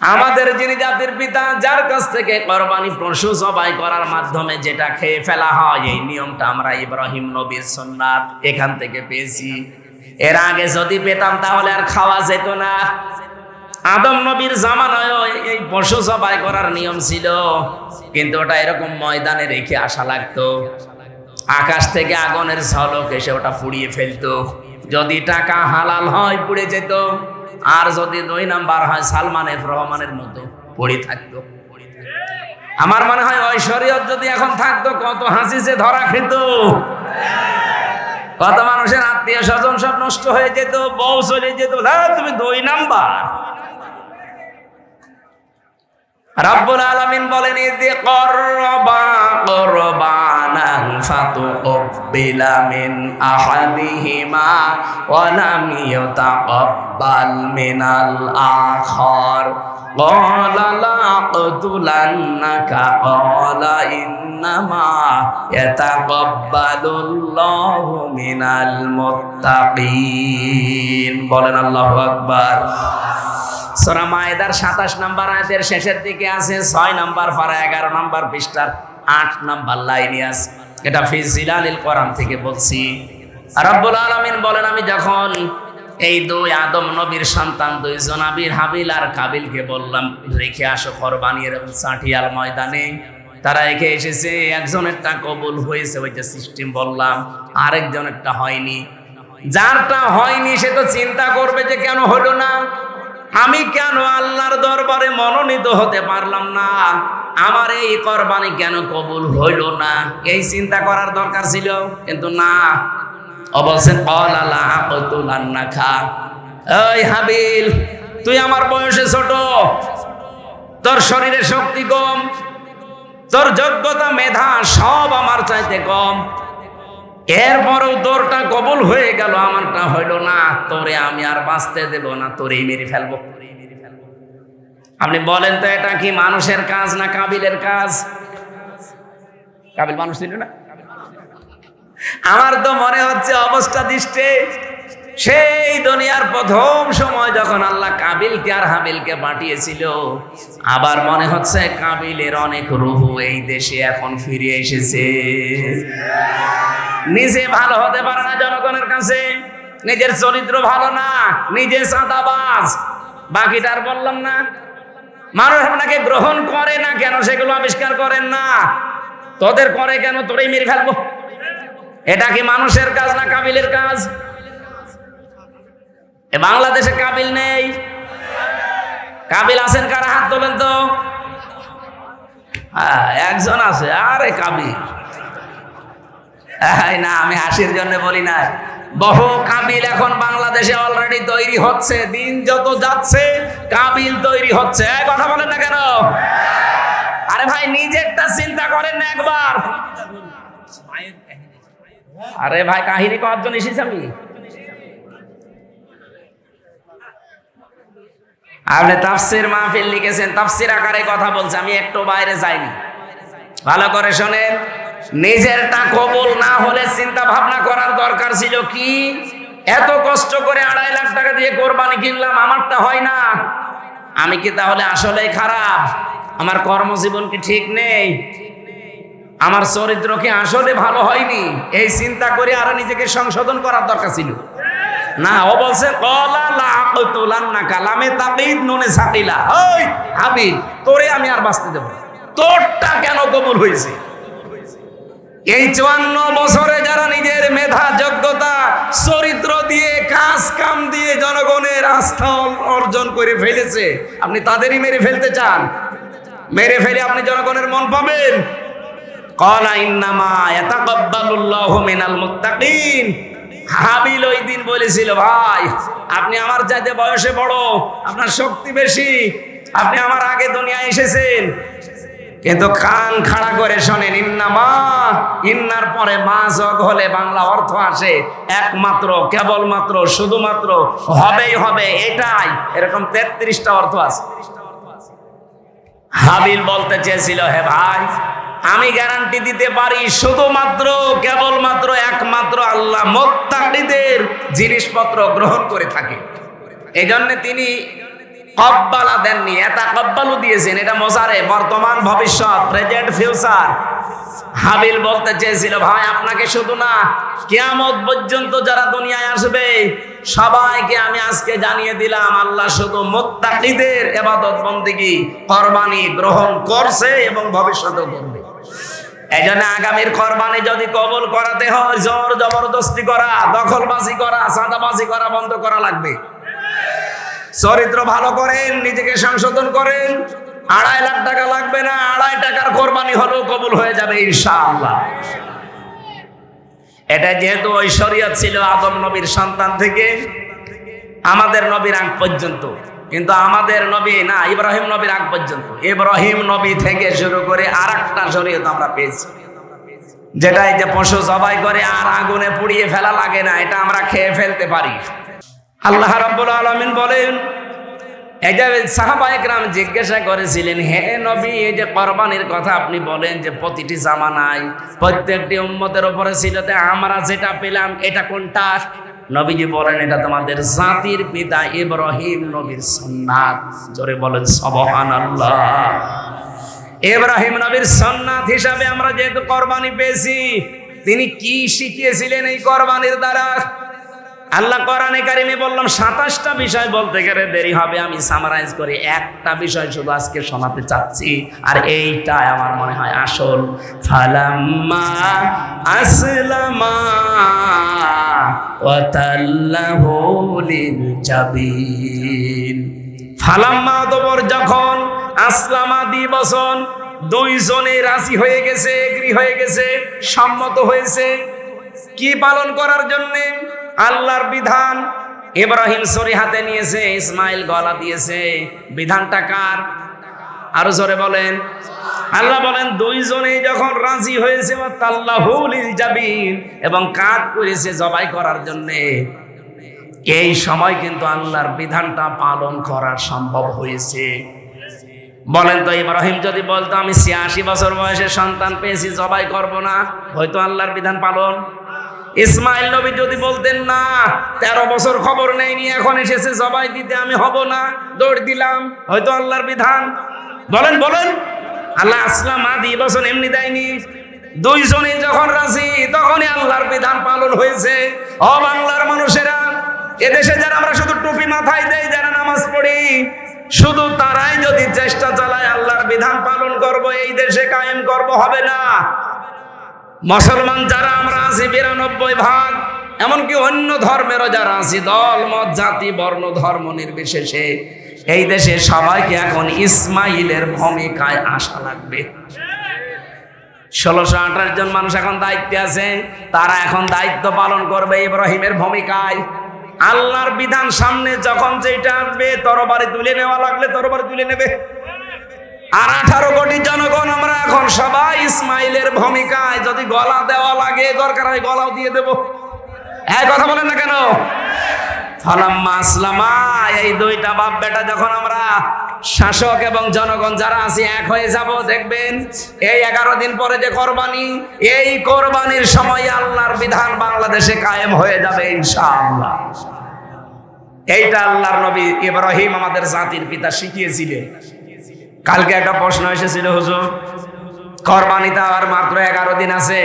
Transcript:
আমাদের যিনি জাতির পিতা, যার কাছ থেকে কোরবানি পশু জবাই করার মাধ্যমে যেটা খেয়ে ফেলা হয়, এই নিয়মটা আমরা ইব্রাহিম নবীর সুন্নাত এখান থেকে পেয়েছি। এর আগে যদি পেতাম তাহলে আর খাওয়া যেত না। আদম নবীর জামানায় এই পশু জবাই করার নিয়ম ছিল, কিন্তু ওটা এরকম ময়দানে রেখে আসা লাগতো। আকাশ থেকে আগুনের ঝলক এসে ওটা পুড়িয়ে ফেলতো। যদি টাকা হালাল হয়, পুড়ে যেত। আর যদি দুই নাম্বার হয় সালমানের রহমানের মতো পড়ে থাকতো আমার মনে হয় ওই শরীয়ত যদি এখন থাকতো কত হাসিছে ধরা খেত। কত মানুষের আত্মীয় স্বজন সব নষ্ট হয়ে যেত বউ চলে যেত। "হ্যাঁ, তুমি দুই নাম্বার। রাব্বুল আলামিন বলেন ইদি করবা কুরবানান ফাতুকবিলা মিন আহাদিহিমা ওয়া লাম ইউতাকাব্বাল মিনাল আখার قال لا أقتلنك قال إنما يتقبل الله من المتقين বলেন আল্লাহু আকবার সূরা মায়েদার 27 নাম্বার আয়াতের শেষের দিকে আছে 6 নাম্বার পারা 11 নাম্বার পৃষ্ঠার 8 নাম্বার লাইনে আছে এটা ফি জিলালিল কোরআন থেকে বলছি রব্বুল আলামিন বলেন আমি যখন এই দুই আদম নবীর সন্তান, দুই জনাবির হাবিল আর কাবিলকে বললাম, রেখে আসো কোরবানি এরকম চাটিয়াল ময়দানে। তারা একে এসেছে, একজনেরটা কবুল হয়েছে, ওই যে সিস্টেম বললাম, আরেকজনেরটা হয়নি। যারটা হয়নি, সে তো চিন্তা করবে যে কেন হলো না। আমি কেন আল্লাহর দরবারে মনোনীত হতে পারলাম না? আমার এই কোরবানি কেন কবুল হইল না? এই চিন্তা করার দরকার ছিল, কিন্তু না। অবশ্যই কল আল্লাহ না খা এই হাবিল, তুই আমার বয়সে ছোট। তোর শরীরে শক্তি কম, তোর যোগ্যতা মেধা সব আমার চাইতে কম। এরপরেও তোরটা কবুল হয়ে গেল, আমারটা হইল না। তোরে আমি আর বাঁচতে দেব না, তোরেই মেরে ফেলব। আপনি বলেন তো, এটা কি মানুষের কাজ না কাবিলের কাজ? কাবিল মানুষ ছিল না? আমার তো মনে হচ্ছে অবস্থা দৃষ্টে। সেই দুনিয়ার প্রথম সময় যখন আল্লাহ কাবিলকে আর হাবিলকে পাঠিয়েছিল, আবার মনে হচ্ছে কাবিলের অনেক রুহু এই দেশে এখন ফিরে এসেছে। নিজে ভালো হতে পারে না জনগণের কাছে, নিজের চরিত্র ভালো না, নিজে সাদাবাজ বাকিটার বললাম না। মানুষ আপনাকে গ্রহণ করে না কেন, সেগুলো আবিষ্কার করেন না। তোদের করে কেন? তোরেই মেরে ফেলব। এটা কি মানুষের কাজ না কাবিলের কাজ? বাংলাদেশে কাবিল নেই। কাবিল আছেন কারা? হাত তোলেন তো। হ্যাঁ, একজন আছে। আরে কাবিল। না আমি হাসির জন্য বলি না। বহু কাবিল এখন বাংলাদেশে অলরেডি তৈরি হচ্ছে। দিন যত যাচ্ছে কাবিল তৈরি হচ্ছে। কথা বলেন না কেন? আরে ভাই নিজেরটা চিন্তা করেন না একবার। আরে ভাই, কাহিনী কয়েকজন এসেছি আমি। আপনি তাফসির মাহফিল লিখেছেন, তাফসির আকারে কথা বলছে, আমি একটু বাইরে যাইনি। ভালো করে শোনেন, নিজেরটা কবুল না হলে চিন্তা ভাবনা করার দরকার ছিল কি? এত কষ্ট করে আড়াই লাখ টাকা দিয়ে কোরবানি কিনলাম, আমারটা হয় না। আমি কি তাহলে আসলেই খারাপ? আমার কর্মজীবন কি ঠিক নেই? আমার চরিত্র কি আসলে ভালো হয়নি? এই চিন্তা করে আরও নিজেকে সংশোধন করার দরকার ছিল। না, ও বলছে না কালামে তাকিদ নুনে সাকিলা। ওই হাবিল তোরে আমি আর বাঁচতে দেব। তোরটা কেন কবুল হয়েছে? এই চুয়ান্ন বছরে যারা নিজের মেধা, যোগ্যতা, চরিত্র দিয়ে, কাজ কাম দিয়ে জনগণের আস্থা অর্জন করে ফেলেছে, আপনি তাদেরই মেরে ফেলতে চান। মেরে ফেলে আপনি জনগণের মন পাবেন। কলা ইন্নামা ইয়াতাকাব্বালুল্লাহু মিনাল মুত্তাকিন। হাবিল ওই দিন বলেছিল, ভাই, আপনি আমার চাইতে বয়সে বড়, আপনার শক্তি বেশি, আপনি আমার আগে দুনিয়ায় এসেছেন। কিন্তু কান খাড়া করে শোনেন, ইন্নামা, ইন্নার পরে মা যোগ হলে বাংলা অর্থ আসে একমাত্র, কেবলমাত্র, শুধুমাত্র, হবেই হবে, এটাই। এরকম তেত্রিশটা অর্থ আছে। হাবিল বলতে চেয়েছিল, হে ভাই আমি গ্যারান্টি দিতে পারি শুধুমাত্র, কেবলমাত্র একমাত্র আল্লাহ মোত্তাকিদের জিনিসপত্র গ্রহণ করে থাকে। এই জন্য তিনি কব্বালা দেননি এটা কব্বালু দিয়েছেন, এটা মজারে, বর্তমান ভবিষ্যৎ প্রেজেন্ট ফিউচার হাবিল বলতে চেয়েছিল, ভাই, আপনাকে শুধু না, কিয়ামত পর্যন্ত যারা দুনিয়ায় আসবে, সবাইকে আমি আজকে জানিয়ে দিলাম, আল্লাহ শুধু মুত্তাকিদের এবাদত বন্দিগি কোরবানি গ্রহণ করছে এবং ভবিষ্যতেও করবে এই জন্য আগামীর কোরবানি যদি কবুল করাতে হয়, জোর জবরদস্তি করা, দখলবাজি করা, সাদাবাজি করা বন্ধ করা লাগবে। চরিত্র ভালো করেন, নিজেকে সংশোধন করেন, আড়াই লাখ টাকা লাগবে না, আড়াই টাকার কোরবানি হলেও কবুল হয়ে যাবে ইনশাআল্লাহ। এটা যেহেতু ঐশ্বরিয়ত ছিল আদম নবীর সন্তান থেকে, আমাদের নবীর আগ পর্যন্ত। কিন্তু আমাদের নবী না, ইব্রাহিম নবীর আগ পর্যন্ত। ইব্রাহিম নবী থেকে শুরু করে আর একটা শরীয়ত আমরা পেয়েছি। যেটা এই যে পশু জবাই করে আর আগুনে পুড়িয়ে ফেলা লাগে না, এটা আমরা খেয়ে ফেলতে পারি। আল্লাহ রাব্বুল আলামিন বলেন, এই যে সাহাবা জিজ্ঞাসা করেছিলেন, হে নবী, এই যে কোরবানির কথা আপনি বলেন যে প্রতিটি জামানায় প্রত্যেকটি উম্মতের উপরে ছিল আমরা যেটা পেলাম, এটা কোনটা? নবীজি বলেন, এটা তোমাদের জাতির পিতা ইব্রাহিম নবীর সন্ন্যাত জোরে বলেন সবহান আল্লাহ ইব্রাহিম নবীর সন্ন্যাত হিসাবে আমরা যেহেতু কোরবানি পেয়েছি, তিনি কি শিখিয়েছিলেন এই কোরবানির দ্বারা? আল্লাহ কোরআনে কারিমে বললাম, সাতাশটা বিষয় বলতে গেলে দেরি হবে, আমি সামারাইজ করি। একটা বিষয় শুধু আজকে শোনাতে চাচ্ছি, আর এইটাই আমার মনে হয় আসল। ফালাম্মা আসলামা ওয়াতাল্লাহু লিল জাবিন ফালাম্মা অতপর যখন আসলামা দিবসন দুইজনে রাজি হয়ে গেছে, এগ্রি হয়ে গেছে, সম্মত হয়েছে কি পালন করার জন্যে? আল্লাহর বিধান। ইব্রাহিম সরি হাতে নিয়েছে, ইসমাইল গলা দিয়েছে। বিধানটা কার? আরও জোরে বলেন। আল্লাহ বলেন, দুইজনেই যখন রাজি হয়েছে এবং কাজ করেছে জবাই করার জন্যে। এই সময় কিন্তু আল্লাহর বিধানটা পালন করা সম্ভব হয়েছে। বলেন তো, ইব্রাহিম যদি বলতো, আমি ছিয়াশি বছর বয়সে সন্তান পেয়েছি, জবাই করব না? হয়তো আল্লাহর বিধান পালন ইসমাইল নবী যদি বলতেন, না, তেরো বছর খবর নেয়নি এখন এসেছে, জবাই দিতে আমি হব না, দৌড় দিলাম। হয়তো আল্লাহর বিধান। বলেন বলেন। আল্লাহ আসলাম, আদি বছর এমনি দেয়নি। দুইজনে যখন রাজি, তখনই আল্লাহর বিধান পালন হয়েছে। ও বাংলার মানুষেরা, এদেশে যারা আমরা শুধু টুপি মাথায় দেই, যারা নামাজ পড়ি, শুধু তারাই যদি চেষ্টা চালায় আল্লাহর বিধান পালন করব, এই দেশে কায়েম করব হবে না। মুসলমান যারা আমরা আছি, বিরানব্বই ভাগ, এমনকি অন্য ধর্মেরও যারা আছি, দল, মত, জাতি, বর্ণ, ধর্ম নির্বিশেষে এই দেশে সবাইকে এখন ইসমাইলের ভূমিকায় আসা লাগবে। ষোলোশো আঠাশ জন মানুষ এখন দায়িত্বে আছে, তারা এখন দায়িত্ব পালন করবে ইব্রাহিমের ভূমিকায়। আল্লাহর বিধান সামনে যখন যেটা আসবে, তরবারি তুলে নেওয়া লাগলে তরবারি তুলে নেবে। আর আঠারো কোটি জনগণ আমরা এখন সবাই ইসমাইলের ভূমিকায় যদি গলা দেওয়া লাগে, দরকার হয় গলাও দিয়ে দেব। হ্যাঁ কথা বলেন না কেন? এই দুইটা বাপ বেটা যখন আমরা শাসক এবং জনগণ যারা আছি, এক হয়ে যাব, দেখবেন এই এগারো দিন পরে যে কোরবানি, এই কোরবানির সময় আল্লাহর বিধান বাংলাদেশে কায়েম হয়ে যাবে ইনশাআল্লাহ। এইটা আল্লাহর নবী ইব্রাহিম আমাদের জাতির পিতা শিখিয়েছিলেন। কালকে একটা প্রশ্ন এসেছিল হুজুর। কোরবানিতে আর মাত্র এগারো দিন আছে।